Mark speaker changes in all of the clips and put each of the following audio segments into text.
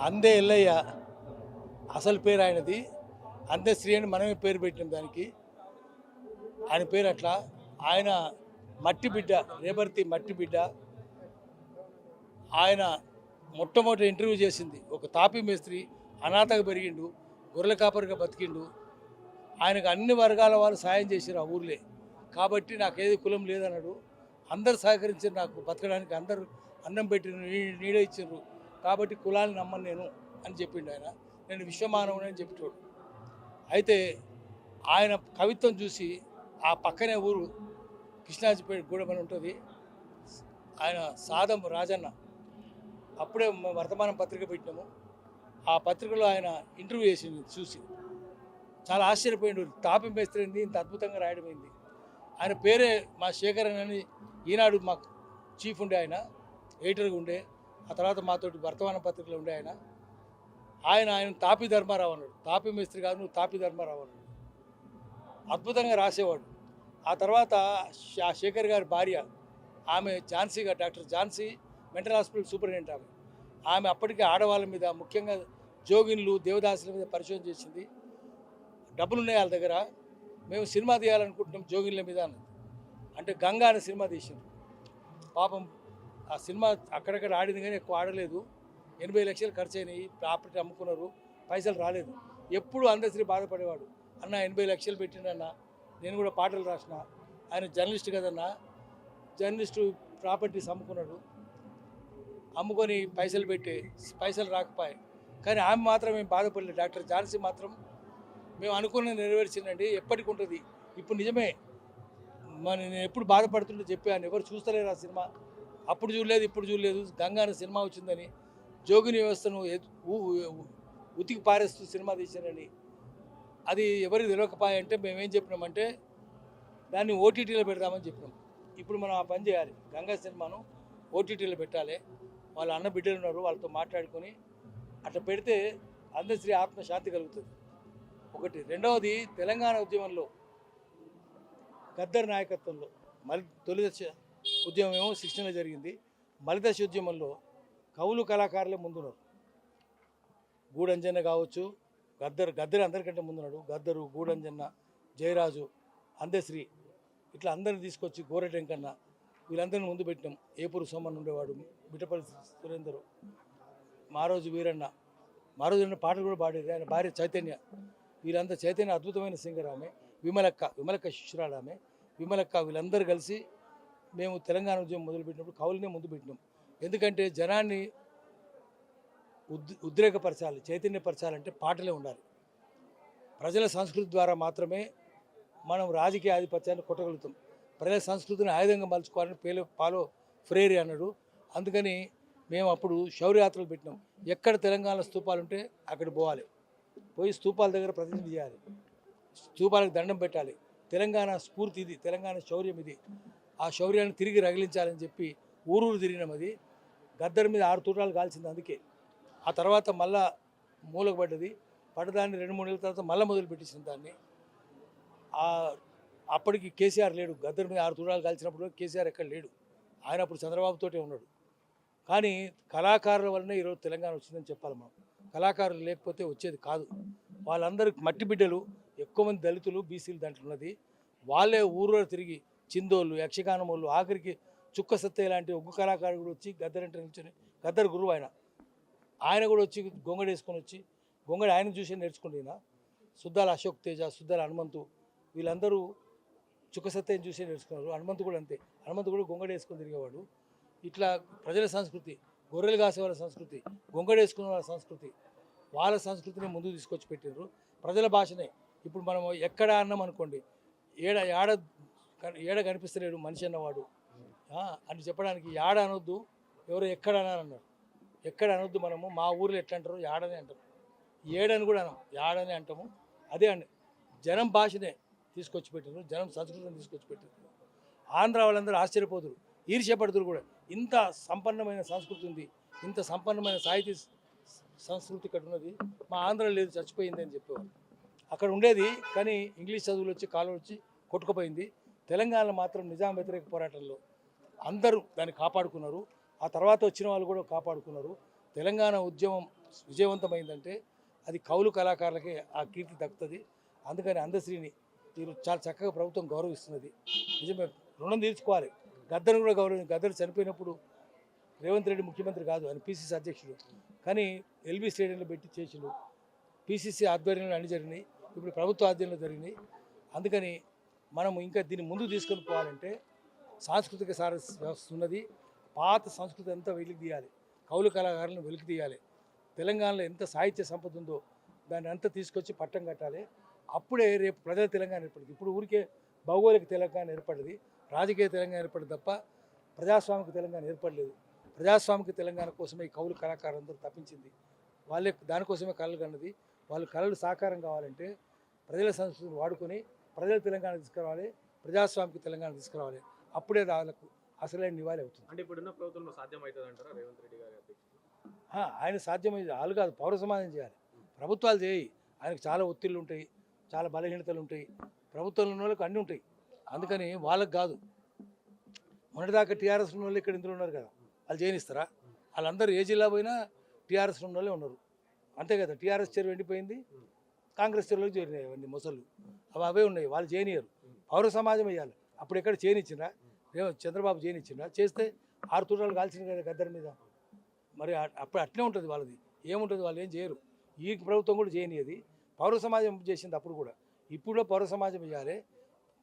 Speaker 1: అందే ఎల్లయ్య అసలు పేరు ఆయనది. అందే శ్రీ అని మనమే పేరు పెట్టినాం దానికి. ఆయన పేరు అట్లా. ఆయన మట్టి బిడ్డ రేబర్తి మట్టి బిడ్డ. ఆయన మొట్టమొదటి ఇంటర్వ్యూ చేసింది. ఒక తాపీ మేస్త్రి అనాథగా పెరిగిండు గొర్రెల కాపరిగా బతికిండు. ఆయనకు అన్ని వర్గాల వాళ్ళు సాయం చేశారు ఆ ఊర్లే. కాబట్టి నాకు ఏది కులం లేదన్నాడు. అందరు సహకరించారు నాకు బతకడానికి. అందరూ అన్నం పెట్టి నీ- నీడ ఇచ్చారు. కాబట్టి కులాన్ని నమ్మను నేను అని చెప్పిండు ఆయన. నేను విశ్వమానవుని అని చెప్పేటోడు అయితే ఆయన కవిత్వం చూసి ఆ పక్కనే ఊరు కృష్ణాజిపేట గూడెమని ఉంటుంది. ఆయన సాదం రాజన్న. అప్పుడే వర్తమానం పత్రిక పెట్టినాము. ఆ పత్రికలో ఆయన ఇంటర్వ్యూ చేసింది చూసి. చాలా ఆశ్చర్యపోయిండు. తాపం మేస్త్రింది ఇంత అద్భుతంగా రాయడమైంది ఆయన పేరే మా శేఖరన్ అని ఈనాడు మా చీఫ్ ఉండే ఆయన ఎడిటర్గా ఉండే. ఆ తర్వాత మాతోటి వర్తమాన పత్రికలో ఉండే ఆయన. ఆయన ఆయన తాపి ధర్మారావు అన్నాడు. తాపి మేస్త్రి కాదు నువ్వు తాపి ధర్మారావు అన్నాడు. అద్భుతంగా రాసేవాడు. ఆ తర్వాత ఆ శేఖర్ గారి భార్య ఆమె ఝాన్సీ గారు doctor Jhansi mental hospital superintendent ఆమె. ఆమె అప్పటికే ఆడవాళ్ళ మీద ముఖ్యంగా జోగిన్లు దేవదాసుల మీద పరిశోధన చేసింది. డబ్బులు ఉన్నాయి వాళ్ళ దగ్గర. మేము సినిమా తీయాలనుకుంటున్నాం జోగిన్ల మీద అన్నది. అంటే గంగా అనే సినిమా తీసింది పాపం ఆ సినిమా అక్కడక్కడ ఆడింది కానీ ఎక్కువ ఆడలేదు. ఎనభై లక్షలు ఖర్చు అయినాయి ప్రాపర్టీ అమ్ముకున్నారు. పైసలు రాలేదు. ఎప్పుడు అందశ్రీ బాధపడేవాడు. అన్న ఎనభై లక్షలు పెట్టిండన్న. నేను కూడా పాటలు రాసిన. ఆయన జర్నలిస్ట్ కదన్నా. జర్నలిస్టు ప్రాపర్టీస్ అమ్ముకున్నాడు. అమ్ముకొని పైసలు పెట్టి పైసలు రాకపోయాయి కానీ ఆమె మాత్రం మేము బాధపడలేదు డాక్టర్ జాన్సీ మాత్రం మేము అనుకున్న నెరవేర్చిందండి ఎప్పటికి ఉంటుంది. ఇప్పుడు నిజమే. మన నేను ఎప్పుడు బాధపడుతుంటే చెప్పాను. ఎవరు చూస్తలేరు ఆ సినిమా. అప్పుడు చూడలేదు ఇప్పుడు చూడలేదు. గంగాన సినిమా వచ్చిందని జోగిని వ్యవస్థను ఉతికి పారేస్తూ సినిమా తీశారని. అది ఎవరికి తెలియకపోయాయంటే మేమేం చెప్పినామంటే దాన్ని ఓటీటీలో పెడదామని చెప్పినాం. ఇప్పుడు మనం ఆ పని చేయాలి. గంగా సినిమాను ఓటీటీలో పెట్టాలి. వాళ్ళ అన్న బిడ్డలు ఉన్నారు వాళ్ళతో మాట్లాడుకొని అట్లా పెడితే అందశ్రీ ఆత్మ శాంతి కలుగుతుంది. ఒకటి. రెండవది తెలంగాణ ఉద్యమంలో గద్దర్ నాయకత్వంలో మరి తొలి దశ ఉద్యమం ఏమో సిక్స్టీన్లో జరిగింది. మలిదశ ఉద్యమంలో కవులు కళాకారులే ముందున్నారు. గూడంజన్న కావచ్చు గద్దరు గద్దర్ అందరికంటే ముందున్నాడు. గద్దరు గూడంజన్న జయరాజు అందశ్రీ ఇట్లా అందరిని తీసుకొచ్చి గోరెటెంకన్న వీళ్ళందరిని ముందు పెట్టినాం. ఏపూరు సోమన్ ఉండేవాడు బిటపల్లి సురేందరు మారోజు వీరన్న. మారోజు అన్న పాటలు కూడా పాడేది. ఆయన భార్య చైతన్య. వీళ్ళంతా చైతన్య అద్భుతమైన సింగర్ ఆమె. విమలక్క విమలక్క శిష్యురాలు ఆమె. విమలక్క వీళ్ళందరూ కలిసి మేము తెలంగాణ ఉద్యమం మొదలుపెట్టినప్పుడు కౌలునే ముందు పెట్టినాం. ఎందుకంటే జనాన్ని ఉద్ ఉద్రేకపరచాలి చైతన్యపరచాలంటే పాటలే ఉండాలి. ప్రజల సంస్కృతి ద్వారా మాత్రమే మనం రాజకీయ ఆధిపత్యాన్ని కొట్టగలుగుతాం. ప్రజల సంస్కృతిని ఆయుధంగా మలుచుకోవాలని పేలో పాలో ఫ్రేరి అన్నాడు. అందుకని మేము అప్పుడు శౌర్యాత్రలు పెట్టినాం. ఎక్కడ తెలంగాణ స్తూపాలు ఉంటే అక్కడ పోవాలి. పోయి స్తూపాల దగ్గర ప్రతినిధి చేయాలి. స్తూపాలకు దండం పెట్టాలి. తెలంగాణ స్ఫూర్తి ఇది తెలంగాణ శౌర్యం ఇది. ఆ శౌర్యాన్ని తిరిగి రగిలించాలని చెప్పి ఊరూరు తిరిగినాం అది. గద్దర్ మీద ఆరు తూటాలు కాల్చింది అందుకే. ఆ తర్వాత మళ్ళా మూలకు పడ్డది. పడ్డదాన్ని రెండు మూడు నెలల తర్వాత మళ్ళీ మొదలు పెట్టించిన దాన్ని. అప్పటికి కేసీఆర్ లేడు. గద్దర్ మీద ఆరు తూటాలు కాల్చినప్పుడు కేసీఆర్ ఎక్కడ లేడు. ఆయన అప్పుడు చంద్రబాబుతోటే ఉన్నాడు. కానీ కళాకారుల వల్లనే ఈరోజు తెలంగాణ వచ్చిందని చెప్పాలి మనం. కళాకారులు లేకపోతే వచ్చేది కాదు. వాళ్ళందరూ మట్టి బిడ్డలు ఎక్కువ మంది దళితులు బీసీలు దాంట్లో ఉన్నది. వాళ్ళే ఊరూరు తిరిగి చిందోళ్ళు యక్షగానమోళ్ళు వాళ్ళు ఆఖరికి చుక్క సత్తయ్య లాంటి ఒగ్గు కళాకారుడు వచ్చి గద్దరంటే నిల్చొని గద్దర్ గురువు ఆయన. ఆయన కూడా వచ్చి గొంగడి వేసుకొని వచ్చి గొంగడి ఆయన చూసి నేర్చుకుంటున్నా సుద్దాల అశోక్ తేజ సుద్దాల హనుమంతు వీళ్ళందరూ చుక్క సత్యం చూసి నేర్చుకున్నారు. హనుమంతు కూడా అంతే. హనుమంతు కూడా గొంగడి వేసుకొని తిరిగేవాడు. ఇట్లా ప్రజల సంస్కృతి గొర్రెలు కాసే వాళ్ళ సంస్కృతి గొంగడి వేసుకునే వాళ్ళ సంస్కృతి వాళ్ళ సంస్కృతిని ముందుకు తీసుకొచ్చి పెట్టినారు ప్రజల భాషనే. ఇప్పుడు మనం ఎక్కడ అన్నాం అనుకోండి ఏడ ఏడ ఏడ కనిపిస్తలేడు మనిషి అన్నవాడు. అని చెప్పడానికి యాడ అనొద్దు ఎవరు ఎక్కడ అన్నారు. ఎక్కడ అనొద్దు మనము మా ఊర్లో ఎట్లా అంటారు యాడనే అంటారు. ఏడని కూడా అనం యాడనే అంటాము. అదే అండి జనం భాషనే తీసుకొచ్చి పెట్టారు జనం సంస్కృతిని తీసుకొచ్చి పెట్టారు ఆంధ్ర వాళ్ళందరూ ఆశ్చర్యపోతురు ఈర్ష్యపడుతురు కూడా. ఇంత సంపన్నమైన సంస్కృతి ఉంది ఇంత సంపన్నమైన సాహితీ సంస్కృతి ఇక్కడ ఉన్నది మా ఆంధ్ర లేదు చచ్చిపోయింది అని చెప్పేవాళ్ళు. అక్కడ ఉండేది కానీ ఇంగ్లీష్ చదువులు వచ్చి కాలం వచ్చి కొట్టుకుపోయింది. తెలంగాణ మాత్రం నిజాం వ్యతిరేక పోరాటంలో అందరూ దాన్ని కాపాడుకున్నారు. ఆ తర్వాత వచ్చిన వాళ్ళు కూడా కాపాడుకున్నారు. తెలంగాణ ఉద్యమం విజయవంతమైందంటే అది కౌలు కళాకారులకే ఆ కీర్తి దక్కుతుంది. అందుకని అందశ్రీని మీరు చాలా చక్కగా ప్రభుత్వం గౌరవిస్తున్నది. నిజమే రుణం తీర్చుకోవాలి. గద్దరు కూడా గౌరవం గద్దరు చనిపోయినప్పుడు రేవంత్ రెడ్డి ముఖ్యమంత్రి కాదు ఆయన పీసీసీ అధ్యక్షుడు. కానీ ఎల్బీ స్టేడియంలో పెట్టి చేసిండు. పీసీసీ ఆధ్వర్యంలో అన్ని జరిగినాయి. ఇప్పుడు ప్రభుత్వ ఆధ్వర్యంలో జరిగినాయి. అందుకని మనము ఇంకా దీన్ని ముందుకు తీసుకొని పోవాలంటే సాంస్కృతిక సార వ్యవస్థ ఉన్నది. పాత సంస్కృతి అంతా వెలికి తీయాలి. కౌలు కళాకారులను వెలికి తీయాలి. తెలంగాణలో ఎంత సాహిత్య సంపద ఉందో దాన్ని అంతా తీసుకొచ్చి పట్టం కట్టాలి. అప్పుడే రేపు ప్రజల తెలంగాణ ఏర్పడింది. ఇప్పుడు ఊరికే భౌగోళిక తెలంగాణ ఏర్పడింది. రాజకీయ తెలంగాణ ఏర్పడింది తప్ప ప్రజాస్వామిక తెలంగాణ ఏర్పడలేదు. ప్రజాస్వామిక తెలంగాణ కోసమే ఈ కౌలు కళాకారులందరూ తప్పించింది వాళ్ళే దానికోసమే కళలు కన్నది. వాళ్ళు కళలు సాకారం కావాలంటే ప్రజల సంస్కృతిని వాడుకొని ప్రజల తెలంగాణ తీసుకురావాలి ప్రజాస్వామిక తెలంగాణ తీసుకురావాలి. అప్పుడే వాళ్ళకు అసలైన నివాళి అవుతుంది.
Speaker 2: అంటే ఇప్పుడున్న ప్రభుత్వంలో సాధ్యం అవుతుంది అంటారా? రేవంత్ రెడ్డి గారి
Speaker 1: ఆయన సాధ్యమైంది వాళ్ళు కాదు పౌర సమాజం చేయాలి. ప్రభుత్వాలు చేయి ఆయనకు చాలా ఒత్తిళ్ళు ఉంటాయి చాలా బలహీనతలు ఉంటాయి. ప్రభుత్వంలో ఉన్న వాళ్ళకి అన్నీ ఉంటాయి. అందుకని వాళ్ళకి కాదు. మొన్నటిదాకా టీఆర్ఎస్ ఉన్న వాళ్ళు ఇక్కడ ఇందులో ఉన్నారు కదా వాళ్ళు చేయనిస్తారా వాళ్ళందరూ ఏ జిల్లా పోయినా టీఆర్ఎస్ ఉన్న వాళ్ళే ఉన్నారు. అంతే కదా టీఆర్ఎస్ చెరువు ఎండిపోయింది కాంగ్రెస్ చెరువులకు చేరినాయి అవన్నీ మొసళ్ళు. అవి అవే ఉన్నాయి. వాళ్ళు చేయనియరు. పౌర సమాజం వేయాలి. అప్పుడు ఎక్కడ చేయనిచ్చినా మేము చంద్రబాబు చేయనిచ్చినా చేస్తే ఆరు తూటాలు కాల్చిన కదా గద్దరి మీద. మరి అప్పుడు అట్లే ఉంటుంది వాళ్ళది. ఏముంటుంది వాళ్ళు ఏం చేయరు. ఈ ప్రభుత్వం కూడా చేయనియది. పౌర సమాజం చేసింది అప్పుడు కూడా. ఇప్పుడు పౌర సమాజం చేయాలి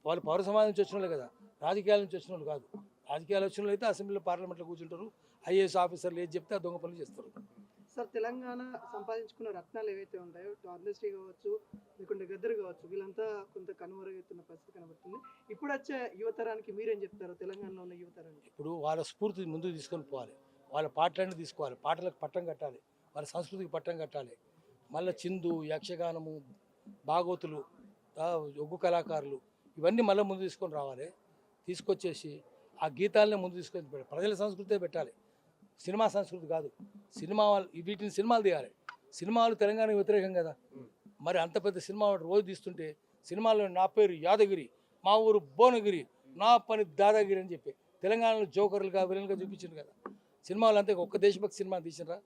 Speaker 1: వాళ్ళు పౌర సమాజం నుంచి వచ్చిన కదా. రాజకీయాల నుంచి వచ్చిన వాళ్ళు కాదు. రాజకీయాలు వచ్చిన అయితే అసెంబ్లీలో పార్లమెంట్లో కూర్చుంటారు. ఐఏఎస్ ఆఫీసర్లు ఏది చెప్తే ఆ దొంగ పనులు చేస్తారు.
Speaker 3: సార్ తెలంగాణ సంపాదించుకున్న రత్నాలు ఏవైతే ఉంటాయో అందశ్రీ కావచ్చు లేకుంటే గద్దరు కావచ్చు వీళ్ళంతా కొంత కనుమరుగవుతున్న పరిస్థితి కనబడుతుంది. ఇప్పుడు వచ్చే యువతరానికి మీరేం చెప్తారు? తెలంగాణలో ఉన్న యువతరానికి.
Speaker 1: ఇప్పుడు వాళ్ళ స్ఫూర్తిని ముందుకు తీసుకొని పోవాలి. వాళ్ళ పాటలన్నీ తీసుకోవాలి. పాటలకు పట్టం కట్టాలి. వాళ్ళ సంస్కృతికి పట్టం కట్టాలి. మళ్ళీ చిందు యక్షగానము భాగవతులు ఒగ్గు కళాకారులు ఇవన్నీ మళ్ళీ ముందు తీసుకొని రావాలి. తీసుకొచ్చేసి ఆ గీతాలనే ముందు తీసుకొని పెట్టాలి. ప్రజల సంస్కృతే పెట్టాలి. సినిమా సంస్కృతి కాదు. సినిమా వాళ్ళు వీటిని సినిమాలు తీయాలి. సినిమాలు తెలంగాణకు వ్యతిరేకం కదా. మరి అంత పెద్ద సినిమా రోజు తీస్తుంటే సినిమాలో నా పేరు యాదగిరి మా ఊరు భువనగిరి నా పని దాదాగిరి అని చెప్పి తెలంగాణలో జోకర్లుగా విలన్గా చూపించింది కదా. సినిమాలు అంతే ఒక్క దేశభక్తి సినిమా తీసినరా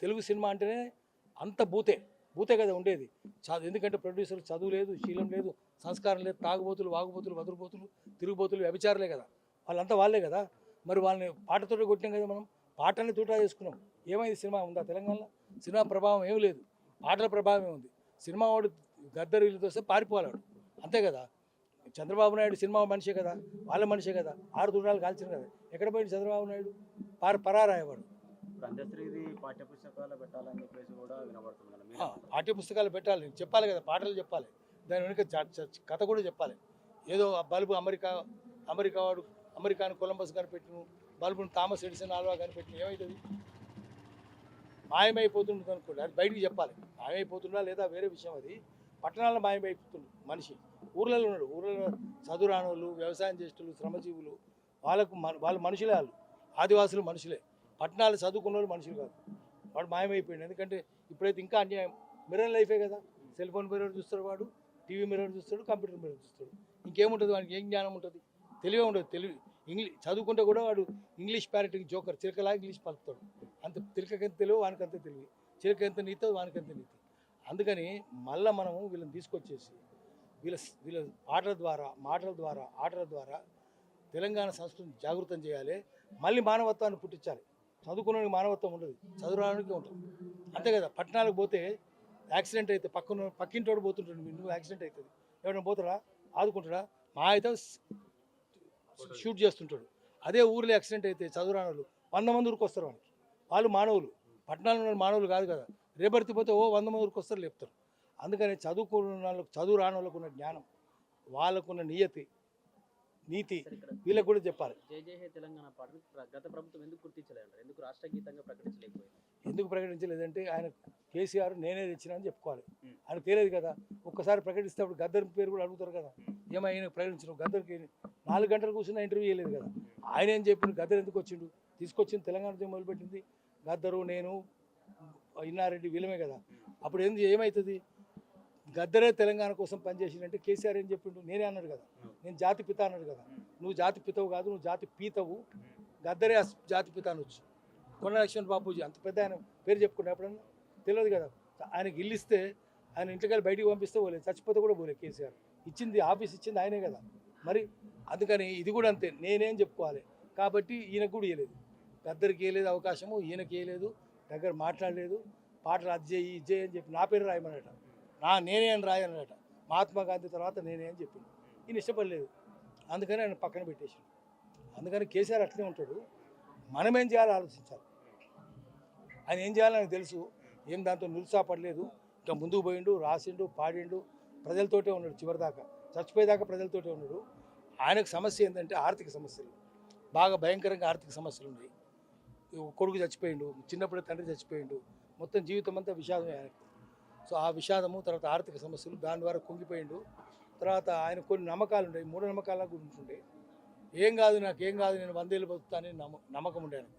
Speaker 1: తెలుగు సినిమా అంటేనే అంత భూతే. భూతే కదా ఉండేది. చదువు ఎందుకంటే ప్రొడ్యూసర్ చదువు లేదు శీలం లేదు సంస్కారం లేదు తాగుబోతులు వాగుబోతులు వదురుబోతులు తిరుగుబోతులు వ్యభిచారులే కదా. వాళ్ళంతా వాళ్ళే కదా. మరి వాళ్ళని పాటతోటి కొట్టినాం కదా మనం. పాటల్ని తూటా చేసుకున్నాం. ఏమైంది సినిమా ఉందా తెలంగాణలో? సినిమా ప్రభావం ఏం లేదు. పాటల ప్రభావం ఉంది? సినిమా వాడు గద్దరీలతో వస్తే పారిపోవాలి వాడు. అంతే కదా? చంద్రబాబు నాయుడు సినిమా మనిషే కదా? వాళ్ళ మనిషే కదా? ఆరు దూరాలు కాల్చిన కదా? ఎక్కడ పోయింది చంద్రబాబు నాయుడు? పార పరారాయవాడు.
Speaker 4: ఇప్పుడు అందశ్రీది పాఠ్య పుస్తకాలు పెట్టాలని చెప్పేసి కూడా వినబడుతుంది
Speaker 1: పెట్టాలి. చెప్పాలి కదా పాటలు చెప్పాలి. దాని వెనుక కథ కూడా చెప్పాలి. ఏదో ఆ బల్బు అమెరికా అమెరికా వాడు అమెరికాను కొలంబస్ కనిపెట్టిన బల్బును థామస్ ఎడిసన్ ఆల్వా కనిపెట్టిన ఏమవుతుంది మాయమైపోతుంటుంది అనుకోండి. అది బయటికి చెప్పాలి. మాయమైపోతుందా లేదా వేరే విషయం అది. పట్టణాల్లో మాయమైపోతుంది మనిషి. ఊర్లలో ఉన్నాడు. ఊర్లలో చదువురాని వ్యవసాయం చేసేటోళ్ళు శ్రమజీవులు వాళ్ళకు వాళ్ళు మనుషులే వాళ్ళు. ఆదివాసులు మనుషులే. పట్టణాలు చదువుకున్న వాళ్ళు మనుషులు కాదు. వాడు మాయమైపోయింది ఎందుకంటే ఇప్పుడైతే ఇంకా అన్యాయం. మిర్రర్ లైఫే కదా. సెల్ ఫోన్ మిర్రర్ చూస్తాడు వాడు టీవీ మిర్రర్ చూస్తాడు కంప్యూటర్ మిర్రర్ చూస్తాడు. ఇంకేముంటుంది వాడికి? ఏం జ్ఞానం ఉంటుంది? తెలివే ఉండదు. తెలివి ఇంగ్లీష్ చదువుకుంటే కూడా వాడు ఇంగ్లీష్ ప్యారెటింగ్ జోకర్ చిలకలా ఇంగ్లీష్ పలుకుతాడు. అంత చిలకకెంత తెలివి వానికంత తెలివి చిలక ఎంత నీతో వానికంత నీతి. అందుకని మళ్ళీ మనము వీళ్ళని తీసుకొచ్చేసి వీళ్ళ వీళ్ళ పాటల ద్వారా మాటల ద్వారా ఆటల ద్వారా తెలంగాణ సంస్కృతిని జాగృతం చేయాలి. మళ్ళీ మానవత్వాన్ని పుట్టించాలి. చదువుకునే మానవత్వం ఉండదు చదువురానికి ఉంటుంది అంతే కదా పట్టణాలకు పోతే యాక్సిడెంట్ అయితే పక్కన పక్కింటోడు పోతుంటాడు నువ్వు యాక్సిడెంట్ అవుతుంది. ఎవరైనా పోతాడా? ఆదుకుంటాడా? మా అయితే షూట్ చేస్తుంటాడు. అదే ఊర్లో యాక్సిడెంట్ అయితే చదువురాని వాళ్ళు వంద మంది ఊరికి వస్తారు వాళ్ళకి వాళ్ళు మానవులు. పట్టణాల్లో ఉన్న మానవులు కాదు కదా. రేపడితే పోతే ఓ వంద మంది ఊరికి వస్తారు లేపుతారు. అందుకని చదువుకున్న వాళ్ళకు చదువు రాని వాళ్ళకు ఉన్న జ్ఞానం వాళ్ళకున్న నియతి నీతి వీళ్ళకి కూడా చెప్పాలి.
Speaker 5: గత ప్రభుత్వం ఎందుకు గుర్తించలేదంటారు? ఎందుకు రాష్ట్ర గీతంగా ప్రకటించలేకపోయింది?
Speaker 1: ఎందుకు ప్రకటించలేదంటే ఆయన కేసీఆర్ నేనే తెచ్చినా అని చెప్పుకోవాలి. ఆయన తెలియదు కదా. ఒక్కసారి ప్రకటిస్తే అప్పుడు గద్దర్ పేరు కూడా అడుగుతారు కదా. ఏమైనా ప్రకటించిన గద్దర్కి నాలుగు గంటలు కూర్చున్న ఇంటర్వ్యూ చేయలేదు కదా. ఆయన ఏం చెప్పిండు? గద్దరు ఎందుకు వచ్చిండు? తీసుకొచ్చింది తెలంగాణ ఉద్యమం మొదలుపెట్టింది. గద్దరు నేను ఇన్నారెడ్డి వీళ్ళమే కదా. అప్పుడు ఏంది ఏమవుతుంది గద్దరే తెలంగాణ కోసం పనిచేసిందంటే కేసీఆర్ ఏం చెప్పిండు? నేనే అన్నాడు కదా. నేను జాతి పిత అన్నాడు కదా. నువ్వు జాతి పితవు కాదు నువ్వు జాతి పీతవు. గద్దరే జాతి పిత అనొచ్చు కొండ లక్ష్మణ్ బాపూజీ అంత పెద్ద ఆయన పేరు చెప్పుకున్నా ఎప్పుడన్నా తెలియదు కదా. ఆయనకి ఇల్లు ఇస్తే ఆయన ఇంటికెళ్ళి బయటికి పంపిస్తే పోలేదు. చచ్చిపోతే కూడా పోలేదు కేసీఆర్. ఇచ్చింది ఆఫీస్ ఇచ్చింది ఆయనే కదా. మరి అందుకని ఇది కూడా అంతే నేనేం చెప్పుకోవాలి? కాబట్టి ఈయనకు కూడా ఇవ్వలేదు పెద్దరికి ఇవ్వలేదు అవకాశము ఈయనకి ఇవ్వలేదు దగ్గర మాట్లాడలేదు పాటలు అది చేయి ఇది చేయి అని చెప్పి నా పేరు రాయమన్నట నా నేనే అని రాయనట మహాత్మా గాంధీ తర్వాత నేనే అని చెప్పింది ఈయన ఇష్టపడలేదు. అందుకని ఆయన పక్కన పెట్టేసి అందుకని కేసీఆర్ అట్లనే ఉంటాడు. మనం ఏం చేయాలో ఆలోచించాలి. ఆయన ఏం చేయాలో నాకు తెలుసు. ఏం దాంతో నిరుత్సాహపడలేదు ఇంకా ముందుకు పోయిండు రాసిండు పాడిండు ప్రజలతోటే ఉన్నాడు చివరిదాకా. చచ్చిపోయేదాకా ప్రజలతోటే ఉన్నాడు. ఆయనకు సమస్య ఏంటంటే ఆర్థిక సమస్యలు. బాగా భయంకరంగా ఆర్థిక సమస్యలు ఉన్నాయి. కొడుకు చచ్చిపోయిండు చిన్నప్పుడే తండ్రి చచ్చిపోయిండు మొత్తం జీవితం అంతా విషాదమే ఆయనకు. సో ఆ విషాదము తర్వాత ఆర్థిక సమస్యలు దాని ద్వారా కుంగిపోయిండు. తర్వాత ఆయన కొన్ని నమ్మకాలు ఉండేవి మూఢ నమ్మకాల గురించి ఉండే ఏం కాదు నాకు ఏం కాదు నేను వందేళ్ళు బతుకుతానని నమ్మ నమ్మకం ఉండే ఆయనకు.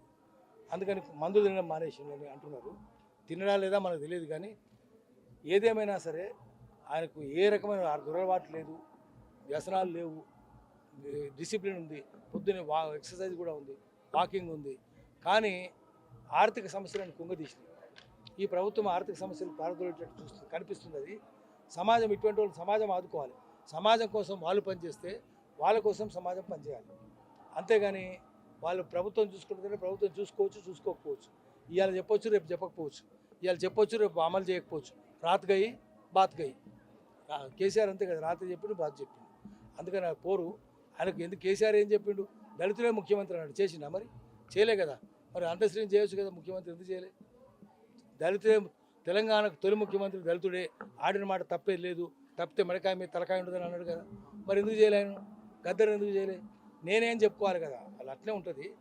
Speaker 1: అందుకని మందులు తినడం మానేసి అని అంటున్నారు. తినడా లేదా మనకు తెలియదు కానీ ఏదేమైనా సరే ఆయనకు ఏ రకమైన దురలవాటు లేదు. వ్యసనాలు లేవు. డిసిప్లిన్ ఉంది. పొద్దునే వా ఎక్సర్సైజ్ కూడా ఉంది. వాకింగ్ ఉంది. కానీ ఆర్థిక సమస్యలను కుంగదీసింది. ఈ ప్రభుత్వం ఆర్థిక సమస్యలు పారదోలేటట్టు చూస్తుంది కనిపిస్తుంది అది. సమాజం ఇటువంటి వాళ్ళు సమాజం ఆదుకోవాలి. సమాజం కోసం వాళ్ళు పనిచేస్తే వాళ్ళ కోసం సమాజం పనిచేయాలి. అంతేగాని వాళ్ళు ప్రభుత్వం చూసుకుంటుంటే ప్రభుత్వం చూసుకోవచ్చు చూసుకోకపోవచ్చు. ఇవాళ చెప్పొచ్చు రేపు చెప్పకపోవచ్చు. ఇవాళ చెప్పొచ్చు రేపు అమలు చేయకపోవచ్చు. రాత్గయి బాత్గయి గయి. కేసీఆర్ అంతే కదా రాత్రి చెప్పిండు బాధ చెప్పిండు. అందుకని ఆ పోరు ఆయనకు ఎందుకు కేసీఆర్ ఏం చెప్పిండు? దళితులే ముఖ్యమంత్రి అన్నాడు. చేసిండా మరి? చేయలే కదా. మరి అంతశ్రీని చేయొచ్చు కదా ముఖ్యమంత్రి ఎందుకు చేయలే? దళితులే తెలంగాణకు తొలి ముఖ్యమంత్రి దళితుడే. ఆడిన మాట తప్పేది లేదు. తప్పితే మడకాయ మీద తలకాయ ఉండదని అన్నాడు కదా. మరి ఎందుకు చేయలేను గద్దరు ఎందుకు చేయలే? నేనేం చెప్పుకోవాలి కదా? వాళ్ళు అట్లే ఉంటుంది.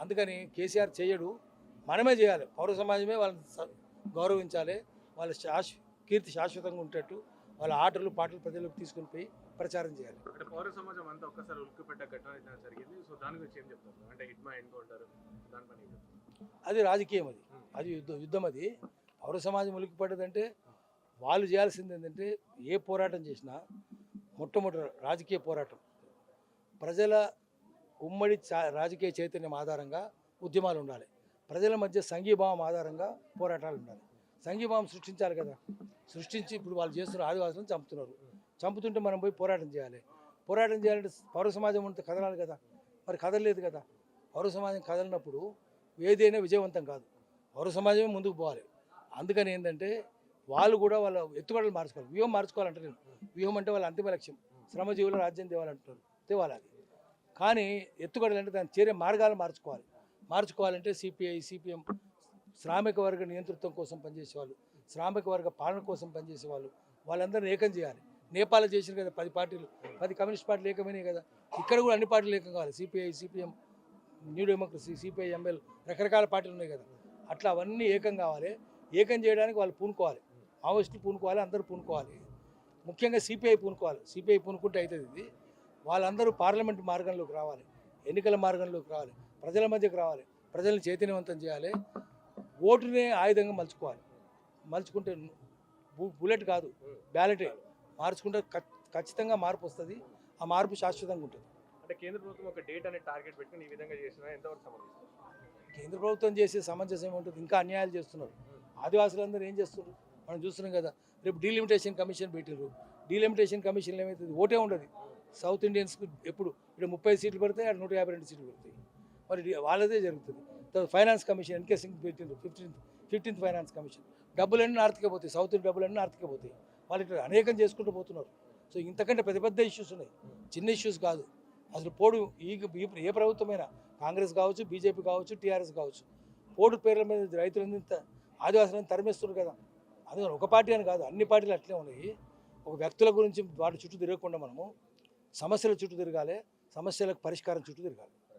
Speaker 1: అందుకని కేసీఆర్ చేయడు మనమే చేయాలి. పౌర సమాజమే వాళ్ళని స- గౌరవించాలి. వాళ్ళ శాశ్వ కీర్తి శాశ్వతంగా ఉండేట్టు వాళ్ళ ఆటలు పాటలు ప్రజలకు తీసుకుని పోయి ప్రచారం చేయాలి.
Speaker 2: అంటే పౌర సమాజం అంతా ఒక్కసారి ఉలిక్కిపెట్ట ఘటన జరిగింది? సో దాని గురించి ఏం చెప్తారు? అంటే హిట్ మా ఎన్కౌంటర్ చెప్తారు?
Speaker 1: అది రాజకీయం అది. అది యుద్ధం యుద్ధం అది. పౌర సమాజం ఉలిక్కిపడ్డదంటే వాళ్ళు చేయాల్సింది ఏంటంటే ఏ పోరాటం చేసినా మొట్టమొదటి రాజకీయ పోరాటం. ప్రజల ఉమ్మడి రాజకీయ చైతన్యం ఆధారంగా ఉద్యమాలు ఉండాలి. ప్రజల మధ్య సంఘీభావం ఆధారంగా పోరాటాలు ఉండాలి. సంఘీభావం సృష్టించాలి కదా. సృష్టించి ఇప్పుడు వాళ్ళు చేస్తున్న ఆదివాసులను చంపుతున్నారు. చంపుతుంటే మనం పోయి పోరాటం చేయాలి. పోరాటం చేయాలంటే పౌర సమాజం ఉంటే కదలాలి కదా. మరి కదలలేదు కదా. పౌర సమాజం కదలినప్పుడు ఏదైనా విజయవంతం కాదు. పౌర సమాజమే ముందుకు పోవాలి. అందుకని ఏంటంటే వాళ్ళు కూడా వాళ్ళ ఎత్తుగడలు మార్చుకోవాలి. వ్యూహం మార్చుకోవాలంటే నేను. వ్యూహం అంటే వాళ్ళ అంతిమ లక్ష్యం. శ్రమజీవులు రాజ్యం తేవాలంటున్నారు తేవాలి అది. కానీ ఎత్తుగడలు అంటే దాన్ని చేరే మార్గాలు మార్చుకోవాలి. మార్చుకోవాలంటే సిపిఐ సిపిఎం శ్రామిక వర్గ నియంతృత్వం కోసం పనిచేసేవాళ్ళు శ్రామిక వర్గ పాలన కోసం పనిచేసేవాళ్ళు వాళ్ళందరినీ ఏకం చేయాలి. నేపాల్ చేసిన కదా పది పార్టీలు. పది కమ్యూనిస్ట్ పార్టీలు ఏకమైనవి కదా. ఇక్కడ కూడా అన్ని పార్టీలు ఏకం కావాలి. CPI CPM new democracy CPI ML రకరకాల పార్టీలు ఉన్నాయి కదా. అట్లా అవన్నీ ఏకం కావాలి. ఏకం చేయడానికి వాళ్ళు పూనుకోవాలి. మావోయిస్టులు పూనుకోవాలి అందరూ పూనుకోవాలి. ముఖ్యంగా సిపిఐ పూనుకోవాలి. సిపిఐ పూనుకుంటే అవుతుంది ఇది. వాళ్ళందరూ పార్లమెంట్ మార్గంలోకి రావాలి. ఎన్నికల మార్గంలోకి రావాలి. ప్రజల మధ్యకు రావాలి. ప్రజల్ని చైతన్యవంతం చేయాలి. ఓటునే ఆయుధంగా మలుచుకోవాలి. మలుచుకుంటే బుల్లెట్ కాదు బ్యాలెటే. మార్చుకుంటే ఖచ్- ఖచ్చితంగా మార్పు వస్తుంది. ఆ మార్పు శాశ్వతంగా ఉంటుంది.
Speaker 2: అంటే కేంద్ర ప్రభుత్వం ఒక డేట్ అనే టార్గెట్ పెట్టుకుని ఈ విధంగా చేసినా ఎంతవరకు సమర్థిస్తారు
Speaker 1: కేంద్ర ప్రభుత్వం చేసే సమంజసం ఏముంటుంది? ఇంకా అన్యాయాలు చేస్తున్నారు. ఆదివాసులందరూ ఏం చేస్తున్నారు? మనం చూస్తున్నాం కదా రేపు డీలిమిటేషన్ కమిషన్ పెట్టారు డీలిమిటేషన్ కమిషన్ ఏమవుతుంది ఓటే ఉండదు. సౌత్ ఇండియన్స్కి ఎప్పుడు? ఇక్కడ ముప్పై సీట్లు పడతాయి అక్కడ నూట యాభై రెండు సీట్లు పడతాయి. మరి వాళ్ళదే జరుగుతుంది. ఫైనాన్స్ కమిషన్ ఎన్కే సింగ్ పెట్టింది ఫిఫ్టీన్త్ ఫిఫ్టీన్త్ ఫైనాన్స్ కమిషన్. డబ్బులన్నీ నార్త్కే పోతాయి సౌత్ డబ్బులన్నీ నార్త్కే పోతాయి. వాళ్ళు ఇక్కడ అనేకం చేసుకుంటూ పోతున్నారు. సో ఇంతకంటే పెద్ద పెద్ద ఇష్యూస్ ఉన్నాయి. చిన్న ఇష్యూస్ కాదు. అసలు పోడు ఈ ఏ ప్రభుత్వమైనా కాంగ్రెస్ కావచ్చు బీజేపీ కావచ్చు టీఆర్ఎస్ కావచ్చు పోడు పేర్ల మీద రైతులందరూ ఇంత ఆదివాసులను తరిమేస్తున్నారు కదా. అందుకని ఒక పార్టీ అని కాదు అన్ని పార్టీలు అట్లే ఉన్నాయి. ఒక వ్యక్తుల గురించి వాటి చుట్టూ తిరగకుండా మనము సమస్యల చుట్టూ తిరగాలి సమస్యలకు పరిష్కారం చుట్టూ తిరగాలి.